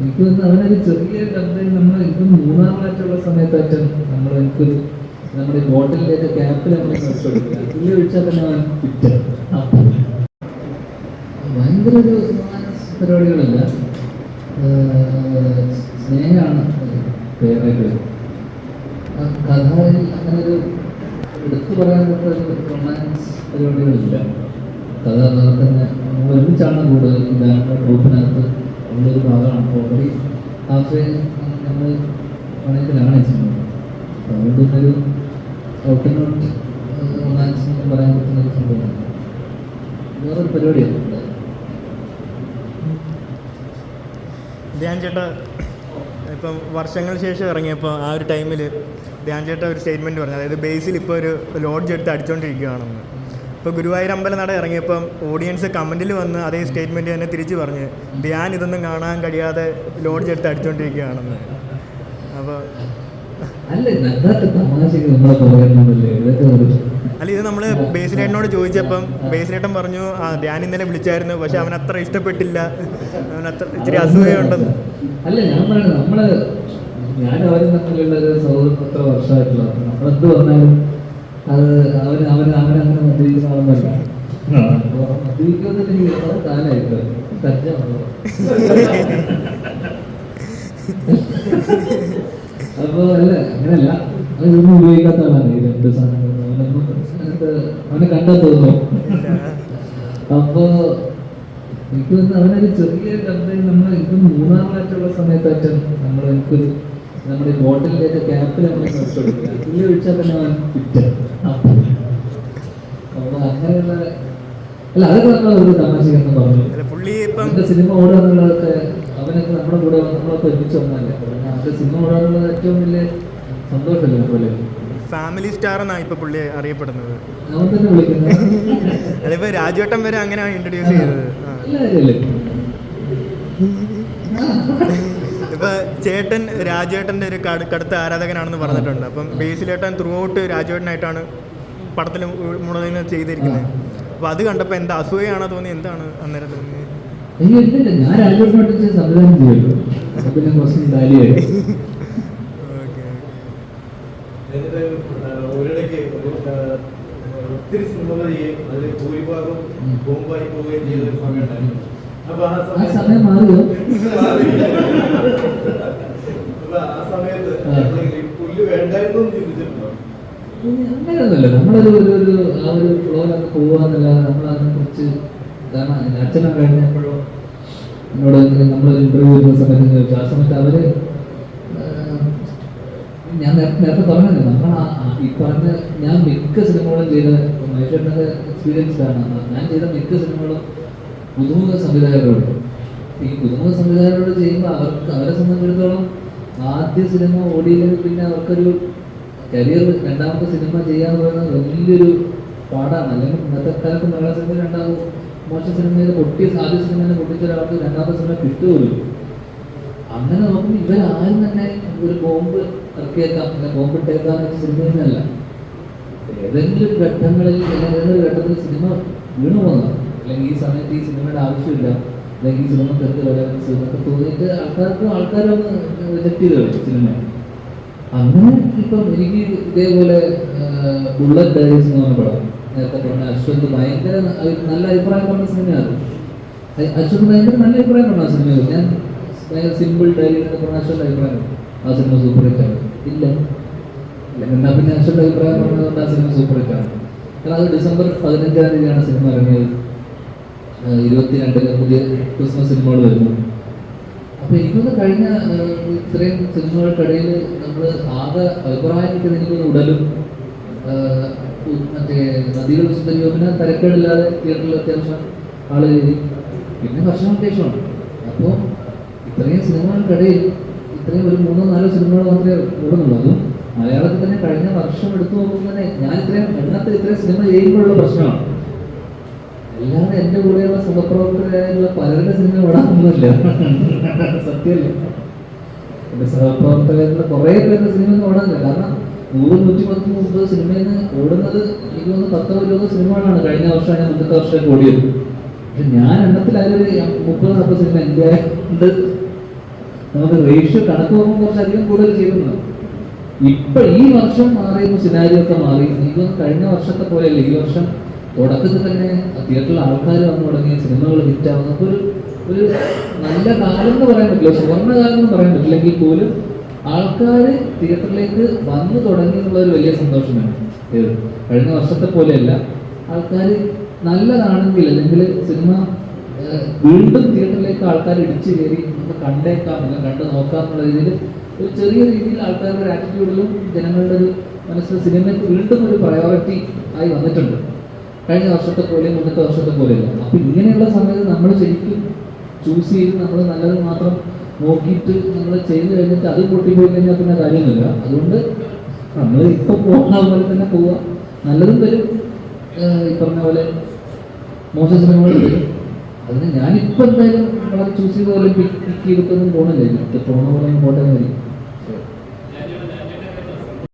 എനിക്ക് തോന്നുന്നു അവനൊരു ചെറിയ കമ്പനി നമ്മൾ ഇപ്പം മൂന്നാമതായിട്ടുള്ള സമയത്തായിട്ട് നമ്മൾ എനിക്കൊരു നമ്മുടെ ബോട്ടിലേക്ക് ക്യാപ്പിൽ നമ്മൾ കൊടുക്കുക പുള്ളി ഒഴിച്ചാൽ തന്നെ അവൻ ഫിറ്റ് ഭയങ്കര ഒരു പരിപാടികളല്ല. സ്നേഹമാണ് ഫേവറേറ്റ് കഥയിൽ അങ്ങനെ ഒരു എടുത്തു പറയാൻ റൊമാൻസ് പരിപാടികളില്ല. കഥ തന്നെ നമ്മൾ ഒരുമിച്ചാണ് കൂടുതൽ ഗ്രൂപ്പിനകത്ത് ഉള്ളൊരു ഭാഗമാണ് ഓൾറെഡി ഹാഫ് നമ്മൾ പണയത്തിലാണ് ചെയ്യുന്നത്. അപ്പോൾ അതുകൊണ്ട് ഒരു ഔട്ട് ആൻഡ് ഔട്ട് റൊമാൻസ് എന്ന് പറയാൻ പറ്റുന്ന ഒരു സംഭവമാണ്. വേറൊരു പരിപാടിയാണ് ധ്യാൻ ചേട്ടാ ഇപ്പം വർഷങ്ങൾക്ക് ശേഷം ഇറങ്ങിയപ്പോൾ ആ ഒരു ടൈമിൽ ധ്യാൻ ചേട്ട ഒരു സ്റ്റേറ്റ്മെന്റ് പറഞ്ഞു. അതായത് ബേസിൽ ഇപ്പോൾ ഒരു ലോഡ്ജ് എടുത്ത് അടിച്ചുകൊണ്ടിരിക്കുകയാണെന്ന് ഇപ്പോൾ ഗുരുവായൂർ അമ്പലം നട ഇറങ്ങിയപ്പം ഓഡിയൻസ് കമന്റിൽ വന്ന് അതേ സ്റ്റേറ്റ്മെന്റ് തന്നെ തിരിച്ചു പറഞ്ഞ് ധ്യാൻ ഇതൊന്നും കാണാൻ കഴിയാതെ ലോഡ്ജ് എടുത്ത് അടിച്ചുകൊണ്ടിരിക്കുകയാണെന്ന് അപ്പോൾ അല്ല ഇത് നമ്മൾ ബേസിലേട്ടനോട് ചോദിച്ചപ്പം ബേസിലേട്ടൻ പറഞ്ഞു ആ ധ്യാൻ ഇന്നലെ വിളിച്ചായിരുന്നു പക്ഷെ അവൻ അത്ര ഇഷ്ടപ്പെട്ടില്ല. അവൻ അത്ര ഇച്ചിരി അസൂയുണ്ടെന്ന്. അല്ല ഞാൻ പറയുന്നത് നമ്മൾ ഞാൻ അവരും തമ്മിലുള്ള ഒരു സൗഹൃദം എത്ര വർഷമായിട്ടുള്ള നമ്മളെന്ത് പറഞ്ഞാലും അത് അവന് അവന് അവരങ്ങനെ മദ്യപിക്കുന്ന ആളൊന്നല്ല അപ്പൊ അല്ല അങ്ങനല്ല. അതൊന്നും ഇതൊന്നും ഉപയോഗിക്കാത്ത ആളാണ് ഈ രണ്ട് സാധനങ്ങൾ അവനെ കണ്ടാൽ തോന്നുന്നു. അപ്പോ എനിക്ക് തോന്നുന്നു അവനൊരു ചെറിയ കമ്പനി നമ്മൾ എനിക്ക് മൂന്നാമതായിട്ടുള്ള സമയത്തായിട്ട് നമ്മൾ എനിക്കൊരു നമ്മുടെ ബോട്ടിലിന്റെ ക്യാപ്പിൽ നമ്മൾ വെച്ചു കൊടുക്കുക പുള്ളി ഒഴിച്ചാൽ തന്നെ അവൻ ഫിറ്റ് അപ്പൊ അങ്ങനെയുള്ള അല്ല അതൊക്കെ നമ്മൾ ഒരു തമാശക്കെന്ന് പറഞ്ഞു. അല്ല പുള്ളി ഇപ്പം സിനിമ ഓടുക എന്നുള്ളതൊക്കെ അവനൊക്കെ നമ്മുടെ കൂടെ വന്ന് നമ്മളൊക്കെ ഒരുമിച്ച് വന്നല്ലേ പിന്നെ അവന്റെ സിനിമ ഓടാനുള്ള ഏറ്റവും വലിയ സന്തോഷമല്ലേ ഫാമിലി സ്റ്റാർ എന്നാണ് ഇപ്പൊ പുള്ളി അറിയപ്പെടുന്നത്. അതിപ്പോ രാജവട്ടം വരെ അങ്ങനെയാണ് ഇൻട്രൊഡ്യൂസ് ചെയ്തത്. ഇപ്പൊ ചേട്ടൻ രാജേട്ടന്റെ ഒരു കടുത്ത ആരാധകനാണെന്ന് പറഞ്ഞിട്ടുണ്ട്. അപ്പം ബേസിലേട്ടൻ ത്രൂ ഔട്ട് രാജേട്ടനായിട്ടാണ് പടത്തിൽ മുഴുവൻ ചെയ്തിരിക്കുന്നത്. അപ്പൊ അത് കണ്ടപ്പോ എന്താ അസൂയാണോ തോന്നി എന്താണ് അന്നേരം തോന്നിയത് ഞാൻ സംവിധാനം ചെയ്യുമല്ലോ പിന്നെ കുറച്ച് എന്നിട്ട് ഒരിടയ്ക്ക് ഒത്തിരി സിനിമകൾ ചെയ്യും. അതിൽ ഭൂരിഭാഗം ബോംബായി പോവുകയും ചെയ്ത ഒരു സമയം ഉണ്ടായിരുന്നു അപ്പൊ ആ സമയം മാറിയോ? അങ്ങനെയൊന്നുമല്ല. നമ്മളൊരു ഒരു ഒരു ആ ഒരു ഫ്ലോയിലൊക്കെ പോവാന്നല്ലാതെ നമ്മൾ അതിനെ കുറിച്ച് കാരണം അച്ഛനെ കഴിഞ്ഞപ്പോഴോ എന്നോട് നമ്മളൊരു ഇന്റർവ്യൂ ചെയ്യുന്ന സമയത്ത് ചോദിച്ചു. ആ സമയത്ത് അവർ ഞാൻ നേരത്തെ പറഞ്ഞത് നമ്മൾ ഈ പറഞ്ഞ ഞാൻ മിക്ക സിനിമകളും ചെയ്ത മഹേശ്വരനൊക്കെ എക്സ്പീരിയൻസ് കാരണം ഞാൻ ചെയ്ത മിക്ക സിനിമകളും പുതുമുഖ സംവിധായകരോട്. ഈ പുതുമുഖ സംവിധായകരോട് ചെയ്യുമ്പോൾ അവർക്ക് അവരെ സംബന്ധിച്ചിടത്തോളം ആദ്യ സിനിമ ഓടിയില്ലെങ്കിൽ പിന്നെ അവർക്കൊരു കരിയർ രണ്ടാമത്തെ സിനിമ ചെയ്യാൻ പറയുന്നത് വലിയൊരു പാടാണ്. അല്ലെങ്കിൽ ഇന്നത്തെ കാലത്ത് മലയാള സിനിമ രണ്ടാമത് മോശം സിനിമയിൽ പൊട്ടിയ ആദ്യ സിനിമയിൽ പൊട്ടിച്ച ഒരാൾക്ക് രണ്ടാമത്തെ സിനിമ കിട്ടുകയുള്ളു. അങ്ങനെ നോക്കുമ്പോൾ ഇവരാരും തന്നെ ഒരു ബോംബ് ഇറക്കിയേക്കാം. അല്ലെ ബോംബ് ഇട്ടേക്കാം എന്ന സിനിമയിൽ നിന്നല്ല ഏതെങ്കിലും ഘട്ടങ്ങളിൽ ഏതെങ്കിലും ഘട്ടത്തിൽ സിനിമ വീണു പോകുന്നതാണ് അല്ലെങ്കിൽ ഈ സമയത്ത് ഈ സിനിമയുടെ ആവശ്യമില്ല. അല്ലെങ്കിൽ ഈ സിനിമ തെറ്റ് വരാൻ സിനിമക്ക് തോന്നിയിട്ട് ആൾക്കാർക്ക് ആൾക്കാരൊന്ന് റിജക്ട് ചെയ്ത് കളയും സിനിമ. അങ്ങനെ ഇപ്പം എനിക്ക് ഇതേപോലെ ബുള്ളറ്റ് ഡയറീസ് എന്ന് പറഞ്ഞ പടം നേരത്തെ പറഞ്ഞ അശ്വന്ത് ഭയങ്കര നല്ല അഭിപ്രായം പറഞ്ഞ സിനിമയാണ് അശ്വന്ത് ഭയങ്കര നല്ല അഭിപ്രായം പറഞ്ഞ സിനിമയാണ് ഞാൻ ഭയങ്കര സിമ്പിൾ ഡയറി എന്നൊക്കെ പറഞ്ഞ അശ്വന്റെ അഭിപ്രായം ആ സിനിമ സൂപ്പർ ഹിറ്റ് ആണ്. ഇല്ല. ഇല്ല. എന്നാ പിന്നെ അശ്വന്റെ അഭിപ്രായം പറഞ്ഞതുകൊണ്ട് ആ സിനിമ സൂപ്പർ ഹിറ്റ് ആണ്. കാരണം അത് ഡിസംബർ പതിനഞ്ചാം തീയതിയാണ് സിനിമ ഇറങ്ങിയത്. ഇരുപത്തിരണ്ടിന് പുതിയ ക്രിസ്മസ് സിനിമകൾ വരുന്നു. അപ്പൊ എനിക്കൊന്ന് കഴിഞ്ഞ ഇത്രയും സിനിമകൾക്കിടയിൽ നമ്മൾ ആകെ അഭിപ്രായം എനിക്കൊന്ന് ഉടലും മറ്റേ നദികൾ പിന്നെ തിരക്കേടില്ലാതെ തിയേറ്ററിൽ അത്യാവശ്യം ആൾ കയറി. പിന്നെ ഭക്ഷണം ശേഷമാണ് അപ്പോൾ ഇത്രയും സിനിമകൾക്കിടയിൽ ഇത്രയും ഒരു മൂന്നോ നാലോ സിനിമകൾ മാത്രമേ ഓടുന്നുള്ളൂ അതും മലയാളത്തിൽ തന്നെ കഴിഞ്ഞ വർഷം എടുത്തു നോക്കുമ്പോൾ തന്നെ ഞാൻ ഇത്രയും എണ്ണത്തിൽ ഇത്രയും സിനിമ ചെയ്യുമ്പോഴുള്ള പ്രശ്നമാണ്. അല്ലാതെ എന്റെ കൂടെയുള്ള സഹപ്രവർത്തകരായുള്ള പലരുടെ സിനിമ ഓടാനൊന്നുമില്ല സത്യമല്ലേ? എന്റെ സഹപ്രവർത്തകരുടെ കുറെ പേരുടെ സിനിമ ഒന്നും ഓടാനില്ല കാരണം നൂറ് നൂറ്റി പത്ത് മുപ്പത് സിനിമയിൽ നിന്ന് ഓടുന്നത് എനിക്ക് തോന്നുന്നു പത്തോ ഇരുപതോ സിനിമകളാണ്. കഴിഞ്ഞ വർഷം ഞാൻ മുന്നത്തെ വർഷം ഓടിയത്. പക്ഷെ ഞാൻ എണ്ണത്തിൽ മുപ്പത് നാൽപ്പത് സിനിമ എന്റെ ഉണ്ട്. നമുക്ക് റേഷ്യോ കണക്ക് നോക്കുമ്പോൾ കുറച്ചധികം കൂടുതൽ ചെയ്യുന്നുണ്ട്. ഇപ്പൊ ഈ വർഷം മാറിയപ്പോൾ സിനാരിയൊക്കെ മാറി. ഇതൊന്നും കഴിഞ്ഞ വർഷത്തെ പോലെയല്ല ഈ വർഷം തുടക്കത്തിൽ തന്നെ തിയേറ്ററിൽ ആൾക്കാർ വന്നു തുടങ്ങിയ സിനിമകൾ ഹിറ്റാവുന്ന ഒരു ഒരു നല്ല കാലം എന്ന് പറയാൻ പറ്റില്ല. സുവർണകാലം എന്ന് പറയാൻ പറ്റില്ലെങ്കിൽ പോലും ആൾക്കാർ തിയേറ്ററിലേക്ക് വന്നു തുടങ്ങി എന്നുള്ള ഒരു വലിയ സന്തോഷമാണ് കഴിഞ്ഞ വർഷത്തെ പോലെയല്ല. ആൾക്കാർ നല്ലതാണെങ്കിൽ അല്ലെങ്കിൽ സിനിമ വീണ്ടും തിയേറ്ററിലേക്ക് ആൾക്കാർ ഇടിച്ചു കയറി നമുക്ക് കണ്ടേക്കാം അല്ലെങ്കിൽ കണ്ടു നോക്കാം എന്നുള്ള രീതിയിൽ ഒരു ചെറിയ രീതിയിൽ ആൾക്കാരുടെ ഒരു ആറ്റിറ്റ്യൂഡിലും ജനങ്ങളുടെ ഒരു മനസ്സിൽ സിനിമയ്ക്ക് വീണ്ടും ഒരു പ്രയോറിറ്റി ആയി വന്നിട്ടുണ്ട്. കഴിഞ്ഞ വർഷത്തെ പോലെ മുന്നത്തെ വർഷത്തെ പോലെയല്ല അപ്പൊ ഇങ്ങനെയുള്ള സമയത്ത് നമ്മൾ ശരിക്കും ചൂസ് ചെയ്ത് നമ്മൾ നല്ലത് മാത്രം നോക്കിയിട്ട് നമ്മൾ ചെയ്ത് കഴിഞ്ഞിട്ട് അത് പൊട്ടിപ്പോയി കഴിഞ്ഞാൽ പിന്നെ കാര്യമൊന്നുമില്ല. അതുകൊണ്ട് നമ്മൾ ഇപ്പൊ പോകുന്ന പോലെ തന്നെ പോവുക. നല്ലതും വരും. ഈ പറഞ്ഞ പോലെ മോശം ശ്രമങ്ങളും വരും. അതിന് ഞാനിപ്പോ എന്തായാലും നമ്മളെ ചൂസ് ചെയ്ത പോലെ പിക്ക് ചെയ്തിട്ടൊന്നും പോകണില്ല പോണ പോലെ പോട്ടെ മതി